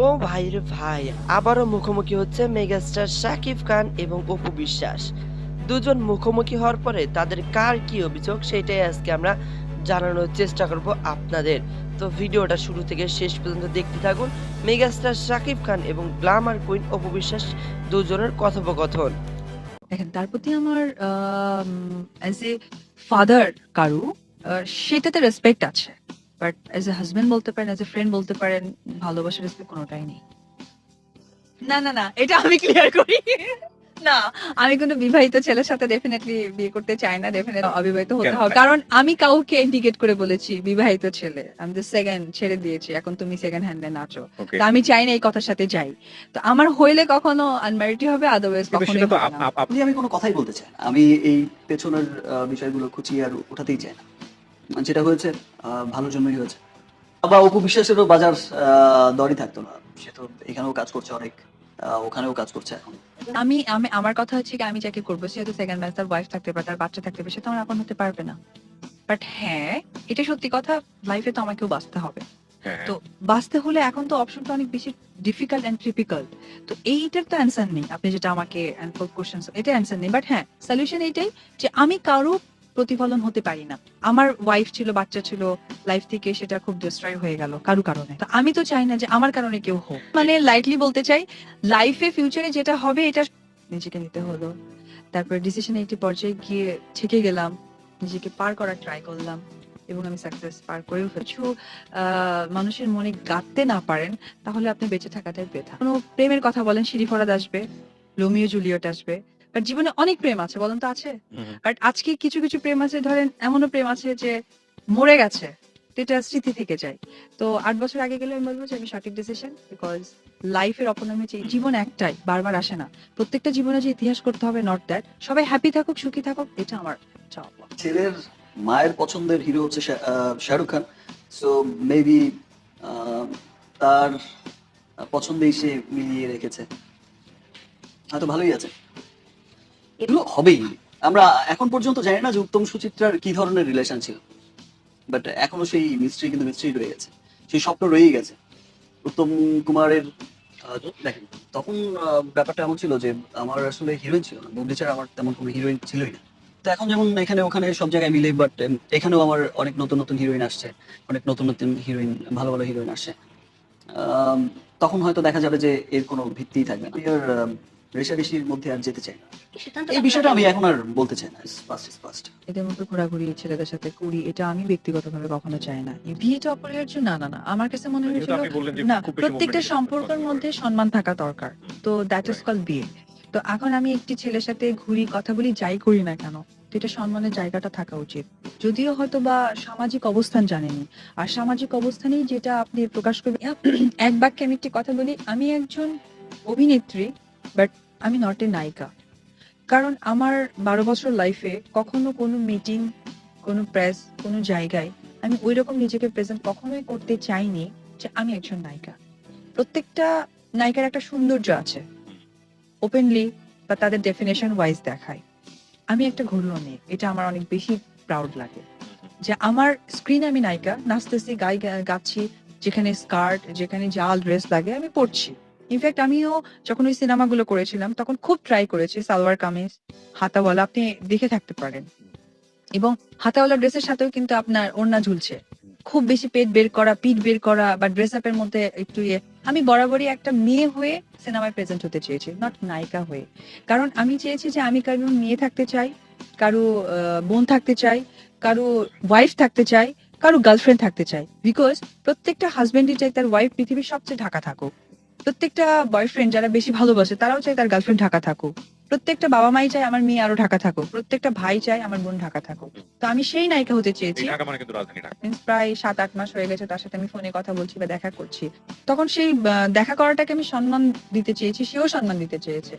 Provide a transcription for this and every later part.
ও ভাই রে ভাই, আবারও মুখোমুখি হচ্ছে মেগাস্টার শাকিব খান এবং অপু বিশ্বাস। দুজন মুখোমুখি হওয়ার পরে তাদের কার কি অভিযোগ সেটাই আজকে আমরা জানানোর চেষ্টা করব আপনাদের। তো ভিডিওটা শুরু থেকে শেষ পর্যন্ত দেখতে থাকুন। মেগাস্টার শাকিব খান এবং গ্লামার কুইন অপু বিশ্বাস দুজনের কথোপকথন। দেখেন, তার প্রতি আমার অ্যাজ এ ফাদার কারু সেটাতে রেসপেক্ট আছে। বাট অ্যাজ এ হাজবেন্ড বলতে পারেন অ্যাজ এ ফ্রেন্ড বলতে পারেন ভালোবাসা রেসপেক্ট কোনোটাই নেই। না না না এটা আমি ক্লিয়ার করি। না আমি কোনো বিবাহিত ছেলের সাথে ডেফিনেটলি বিয়ে করতে চাই না ডেফিনেটলি অবিবাহিত হতে হবে। কারণ আমি কাউকে ইন্ডিকেট করে বলেছি বিবাহিত ছেলে। আমি তো সেকেন্ড ছেড়ে দিয়েছি এখন তুমি সেকেন্ড হ্যান্ডে নাচো। তো আমি চাই না এই কথার সাথে যাই। তো আমার হইলে কখনো আনম্যারিডই হবে আদারওয়াইজ কিন্তু কখনোই সেটা তো হবে আপ- না। আপ- আপ- আপনি আমি কোনো কথাই বলতে চাই আমি এই পেছনের বিষয়গুলো খুঁচিয়ে আর উঠাতেই চাই না। যেটা হয়েছে ভালোর জন্যই হয়েছে। বা অপু বিশ্বাসেরও বাজার দরই থাকতো না। সে তো এখানেও কাজ করছে অনেক ওখানেও কাজ করছে এখন। আমি আমি আমার কথা হচ্ছে কি আমি যাকে করব সে হয়তো সেকেন্ড ম্যাচ তার ওয়াইফ থাকতে পারে তার বাচ্চা থাকতে পারে সে তো আমার আপন হতে পারবে না। বাট হ্যাঁ এটা সত্যি কথা লাইফে তো আমাকেও বাঁচতে হবে। হ্যাঁ, তো বাঁচতে হলে এখন তো অপশনটা অনেক বেশি ডিফিকাল্ট এন্ড ট্রিপিক্যাল তো এইটার তো অ্যান্সার নেই। আপনি যেটা আমাকে কোশ্চেন এটা অ্যান্সার নেই। বাট হ্যাঁ সলিউশন এইটাই যে আমি কারও প্রতিফলন হতে পারি না। আমার ওয়াইফ ছিল, বাচ্চা ছিল লাইফ থেকে সেটা খুব ডিস্ট্রয় হয়ে গেল কারও কারণে। আমি তো চাই না যে আমার কারণে কেউ হোক। মানে লাইটলি বলতে চাই লাইফে ফিউচারে যেটা হবে এটা নিজেকে নিতে হলো। তারপর ডিসিশন একটি পর্যায়ে গিয়ে থেকে গেলাম, নিজেকে পার করার ট্রাই করলাম এবং আমি সাকসেস পার করেও কিছু মানুষের মনে গাঁথতে না পারেন, তাহলে আপনি বেঁচে থাকাটাই বেথা। কোনো প্রেমের কথা বলেন শিরি ফরাদ আসবে, রোমিও, জুলিয়েট আসবে। বাট জীবনে অনেক প্রেম আছে বলেন তো আছে। বাট আজকে কিছু কিছু প্রেম আছে ধরেন এমনও প্রেম আছে যে মরে গেছে এটা স্মৃতি থেকে যায়। তো আট বছর আগে গেলে আমি বলব যে আমি সঠিক ডিসিশন বিকজ লাইফের অপনমি যে জীবন একটাই বারবার আসে না। প্রত্যেকটা জীবনে যে ইতিহাস করতে হবে নট দ্যাট সবাই হ্যাপি থাকুক সুখী থাকুক এটা আমার চাওয়া। ছেলের মায়ের পছন্দের হিরো হচ্ছে শাহরুখ খান। সো মেবি তার পছন্দেই সে মিলিয়ে রেখেছে। হয়তো ভালোই আছে। এগুলো হবেই। আমরা এখন পর্যন্ত জানি না যে উত্তম সুচিত্রার কি ধরনের রিলেশন ছিল। বাট এখনও সেই মিস্ট্রি কিন্তু মিস্ট্রি রয়ে গেছে। সেই স্বপ্ন রয়েই গেছে। উত্তম কুমারের দেখেন, তখন ব্যাপারটা এমন ছিল যে আমার আসলে হিরোইন ছিল না। ছাড়া আমার তেমন কোনো হিরোইন ছিলই না। তো এখন যেমন এখানে ওখানে সব জায়গায় মিলে বাট এখানেও আমার অনেক নতুন নতুন হিরোইন আসছে। অনেক নতুন নতুন হিরোইন ভালো ভালো হিরোইন আসছে। তখন হয়তো দেখা যাবে যে এর কোনো ভিত্তিই থাকবে না। মধ্যে আর যেতে চাই না। এই বিষয়টা আমি এখন আর বলতে চাই না। ফার্স্ট ইজ ফার্স্ট এদের মধ্যে ঘোরাঘুরি ছেলেদের সাথে করি এটা আমি ব্যক্তিগতভাবে কখনো চাই না। বিয়েটা অপরিহার্য না না না। আমার কাছে মনে হয়েছিল না প্রত্যেকটা সম্পর্কের মধ্যে সম্মান থাকা দরকার। তো দ্যাট ইজ কল বিয়ে। তো এখন আমি একটি ছেলের সাথে ঘুরি কথা বলি যাই করি না কেন তো এটা সম্মানের জায়গাটা থাকা উচিত। যদিও হয়তো বা সামাজিক অবস্থান জানেনি আর সামাজিক অবস্থানেই যেটা আপনি প্রকাশ করবেন এক বাক্যে আমি একটি কথা বলি আমি একজন অভিনেত্রী বাট আমি নট এ নায়িকা। কারণ আমার বারো বছর লাইফে কখনো কোনো মিটিং কোনো প্রেস কোনো জায়গায় আমি ওই রকম নিজেকে প্রেজেন্ট কখনোই করতে চাইনি যে আমি একজন নায়িকা। প্রত্যেকটা নায়িকার একটা সৌন্দর্য আছে। ওপেনলি বা তাদের ডেফিনেশন ওয়াইজ দেখায়। আমি একটা ঘরুয়া মেয়ে, এটা আমার অনেক বেশি প্রাউড লাগে। যে আমার স্ক্রিনে আমি নায়িকা, নাচতেছি, গাই গাচ্ছি, যেখানে স্কার্ট যেখানে জাল ড্রেস লাগে আমি পড়ছি ইনফ্যাক্ট আমিও যখন ওই সিনেমাগুলো করেছিলাম, তখন খুব ট্রাই করেছি সালোয়ার কামিজ, হাতাওয়ালা, আপনি দেখে থাকতে পারেন। এবং হাতাওয়ালা ড্রেসের সাথেও কিন্তু আপনার ওড়না ঝুলছে। খুব বেশি পেট বের করা, পিঠ বের করা বা ড্রেস আপের মধ্যে একটু ইয়ে। আমি বরাবরই একটা মেয়ে হয়ে সিনেমায় প্রেজেন্ট হতে চেয়েছি নট নায়িকা হয়ে। কারণ আমি চেয়েছি যে আমি কারও মেয়ে থাকতে চাই, কারও বোন থাকতে চাই, কারও ওয়াইফ থাকতে চাই, কারও গার্লফ্রেন্ড থাকতে চাই। বিকজ প্রত্যেকটা হাজবেন্ডই চাই তার ওয়াইফ পৃথিবীর সবচেয়ে ঢাকা থাকুক। প্রত্যেকটা বয়ফ্রেন্ড যারা বেশি ভালোবাসে তারাও চায় তার গার্লফ্রেন্ড ঢাকা থাকুক। প্রত্যেকটা বাবা মাই চায় আমার মেয়ে আরও ঢাকা থাকুক। প্রত্যেকটা ভাই চায় আমার বোন ঢাকা থাকুক। তো আমি সেই নায়িকা হতে চেয়েছি। মানে প্রায় সাত আট মাস হয়ে গেছে তার সাথে আমি ফোনে কথা বলছি বা দেখা করছি। তখন সেই দেখা করাটাকে আমি সম্মান দিতে চেয়েছি সেও সম্মান দিতে চেয়েছে।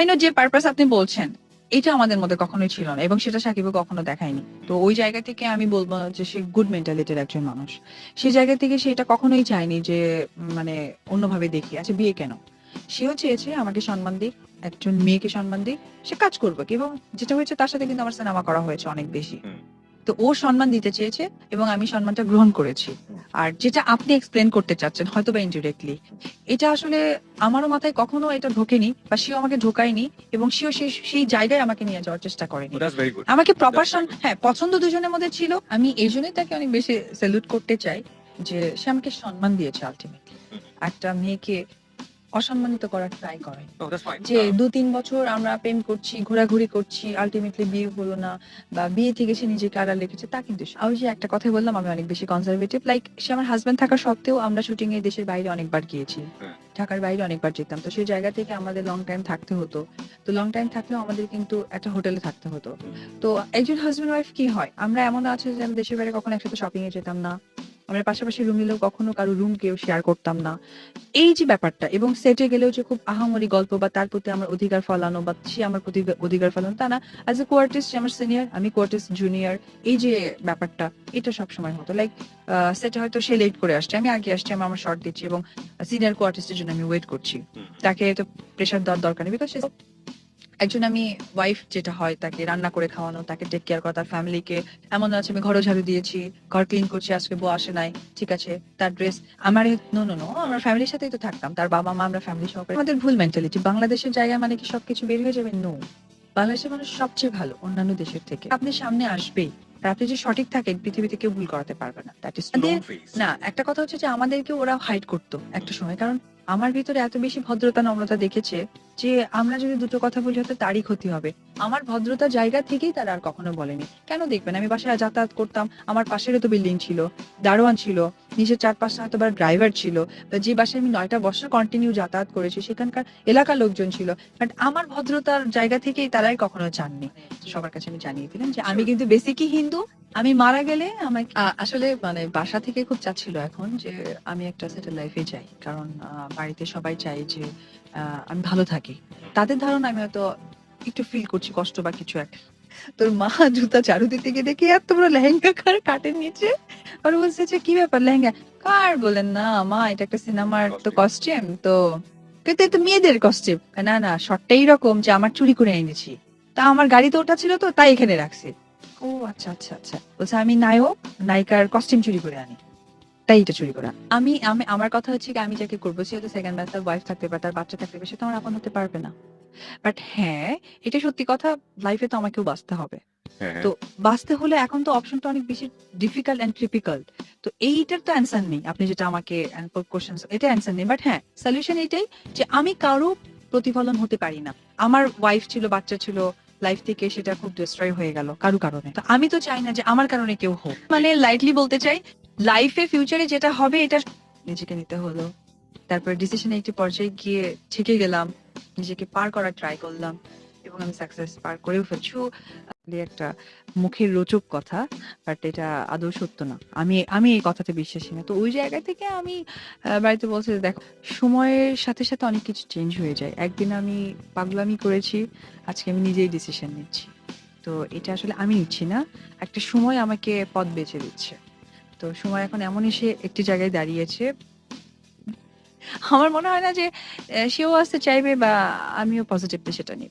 I know যে পারপাস আপনি বলছেন। এটা আমাদের মধ্যে কখনোই ছিল না এবং সেটা সাকিবও কখনো দেখায়নি। তো ওই জায়গা থেকে আমি বলব যে সে গুড মেন্টালিটির একজন মানুষ। সেই জায়গা থেকে সে এটা কখনোই চায়নি যে মানে অন্যভাবে দেখি আচ্ছা বিয়ে কেন? সেও চেয়েছে আমাকে সম্মান দিক, একজন মেয়েকে সম্মান দিক, সে কাজ করবে এবং যেটা হয়েছে তার সাথে কিন্তু আমার সিনেমা করা হয়েছে অনেক বেশি। তো ও সম্মান দিতে চেয়েছে এবং আমি সম্মানটা গ্রহণ করেছি। আর যেটা আপনি এক্সপ্লেন করতে চাচ্ছেন হয়তো বা ইনডিরেক্টলি এটা আসলে আমারও মাথায় কখনো এটা ঢোকেনি বা সেও আমাকে ঢোকায়নি এবং সেও সেই সেই জায়গায় আমাকে নিয়ে যাওয়ার চেষ্টা করেনি। আমাকে প্রপার হ্যাঁ পছন্দ দুজনের মধ্যে ছিল। আমি এই জন্যই তাকে অনেক বেশি স্যালুট করতে চাই যে সে আমাকে সম্মান দিয়েছে আলটিমেটলি একটা মেয়েকে অসম্মানিত করার ট্রাই করে ফাইন যে দু তিন বছর আমরা প্রেম করছি ঘোরাঘুরি করছি আলটিমেটলি বিয়ে হলো না বা বিয়ে থেকে সে নিজেকে আড়াল রেখেছে তা কিন্তু আমি যে একটা কথা বললাম আমি অনেক বেশি কনজারভেটিভ লাইক সে আমার হাজবেন্ড থাকা সত্ত্বেও আমরা শুটিং এ দেশের বাইরে অনেকবার গিয়েছি। হ্যাঁ। ঢাকার বাইরে অনেকবার যেতাম। তো সেই জায়গা থেকে আমাদের লং টাইম থাকতে হতো। তো লং টাইম থাকলেও আমাদের কিন্তু একটা হোটেলে থাকতে হতো। তো একজন হাজবেন্ড ওয়াইফ কি হয়? আমরা এমন আছে যে আমরা দেশের বাইরে কখনো একসাথে শপিং এ যেতাম না। আমরা পাশাপাশি রুম নিলেও কখনো কারও রুম কেউ শেয়ার করতাম না। এই যে ব্যাপারটা এবং সেটে গেলেও যে খুব আহামরি গল্প বা তার প্রতি আমার অধিকার ফলানো বা সে আমার প্রতি অধিকার ফলানো তা না। অ্যাজ এ কোয়ার্টিস্ট আমার সিনিয়র আমি কোয়ার্টিস্ট জুনিয়র এই যে ব্যাপারটা এটা সবসময় হতো। লাইক সেটা হয়তো সে লেট করে আসছে আমি আগে আসছি আমি আমার শর্ট দিচ্ছি এবং সিনিয়র কোয়ার্টিস্টের জন্য আমি ওয়েট করছি। তাকে তো প্রেশার দেওয়ার দরকার নেই বিকজ একজন আমি ওয়াইফ যেটা হয় তাকে রান্না করে খাওয়ানো তাকে টেক কেয়ার করা তার ফ্যামিলিকে এমন আছে আমি ঘরও ঝাড়ু দিয়েছি ঘর ক্লিন করছি আজকে বউ আসে নাই ঠিক আছে তার ড্রেস আমার নো নো নো আমরা ফ্যামিলির সাথেই তো থাকতাম তার বাবা মা আমরা ফ্যামিলি সহকারে। আমাদের ভুল মেন্টালিটি বাংলাদেশের জায়গায় মানে কি সবকিছু বের হয়ে যাবে? নো বাংলাদেশের মানুষ সবচেয়ে ভালো অন্যান্য দেশের থেকে। আপনি সামনে আসবেই আপনি যে সঠিক থাকেন পৃথিবীতে কেউ ভুল করাতে পারবে না। দ্যাট ইজ না একটা কথা হচ্ছে যে আমাদেরকে ওরা হাইড করতো একটা সময় কারণ আমার ভিতরে এত বেশি ভদ্রতা নম্রতা দেখেছে যে আমরা যদি দুটো কথা বলি, হয়তো তারই ক্ষতি হবে। আমার ভদ্রতার জায়গা থেকেই তারা আর কখনো বলেনি। কেন দেখবেন? আমি বাসায় যাতায়াত করতাম, আমার পাশেরও তো বিল্ডিং ছিল, দারোয়ান ছিল নিজের চার পাঁচটা হয়তো বা ড্রাইভার ছিল যে বাসায় আমি নয়টা বছর কন্টিনিউ যাতায়াত করেছি, সেখানকার এলাকার লোকজন ছিল। বাট আমার ভদ্রতার জায়গা থেকেই তারাই কখনো জাননি সবার কাছে আমি জানিয়ে দিলাম যে আমি কিন্তু বেসিকই হিন্দু আমি মারা গেলে আমাকে আসলে মানে বাসা থেকে খুব চাচ্ছিল এখন যে আমি একটা সেটেল লাইফে যাই। কারণ বাড়িতে সবাই চাই যে আমি ভালো থাকি। তাদের ধারণা আমি হয়তো একটু ফিল করছি কষ্ট বা কিছু একটা তোর মা জুতা চারু দিতে গিয়ে দেখি আর বড় লেহেঙ্গা কার কাটের নিচে? আর বলছে যে কি ব্যাপার লেহেঙ্গা? কার? বলেন না মা এটা একটা সিনেমার তো কস্টিউম তো কিন্তু এটা মেয়েদের কস্টিউম না না শর্টটা এইরকম যে আমার চুরি করে এনেছি। তা আমার গাড়িতে ওটা ছিল তো তাই এখানে রাখছি। ও আচ্ছা আচ্ছা আচ্ছা। বলছে আমি নায়ক নায়িকার কস্টিউম চুরি করে আনি। তাই এটা চুরি করা। আমি আমি আমার কথা হচ্ছে কি আমি যাকে করব সে হয়তো সেকেন্ড ব্যাচ ওয়াইফ থাকতে পারে তার বাচ্চা থাকতে পারে সে তো আমার আপন হতে পারবে না। বাট হ্যাঁ এটা সত্যি কথা লাইফে তো আমাকেও বাঁচতে হবে। হ্যাঁ তো বাঁচতে হলে এখন তো অপশনটা অনেক বেশি ডিফিকাল্ট এন্ড টিপিক্যাল্ট তো এইটার তো অ্যান্সার নেই আপনি যেটা আমাকে কোশ্চেন এটা অ্যান্সার নেই। বাট হ্যাঁ সলিউশন এটাই যে আমি কারও প্রতিফলন হতে পারি না। আমার ওয়াইফ ছিল বাচ্চা ছিল লাইফ থেকে সেটা খুব ডিস্ট্রয় হয়ে গেল কারও কারণে। তো আমি তো চাই না যে আমার কারণে কেউ হোক। মানে লাইটলি বলতে চাই লাইফে ফিউচারে যেটা হবে এটা নিজেকে নিতে হলো। তারপর ডিসিশনে একটি পর্যায়ে গিয়ে থেকে গেলাম, নিজেকে পার করার ট্রাই করলাম এবং আমি সাকসেস পার করেও ফেলছি। একটা মুখের রোচক কথা বাট এটা আদৌ সত্য না। আমি আমি এই কথাতে বিশ্বাসী না। তো ওই জায়গা থেকে আমি বাড়িতে বলছি দেখো, সময়ের সাথে সাথে অনেক কিছু চেঞ্জ হয়ে যায়। একদিন আমি পাগলামি করেছি, আজকে আমি নিজেই ডিসিশন নিচ্ছি। তো এটা আসলে আমি নিচ্ছি না। একটা সময় আমাকে পথ বেছে দিচ্ছে। তো সময় এখন এমন এসে একটি জায়গায় দাঁড়িয়েছে। আমার মনে হয় না যে সেও আসতে চাইবে বা আমিও পজিটিভলি সেটা নিই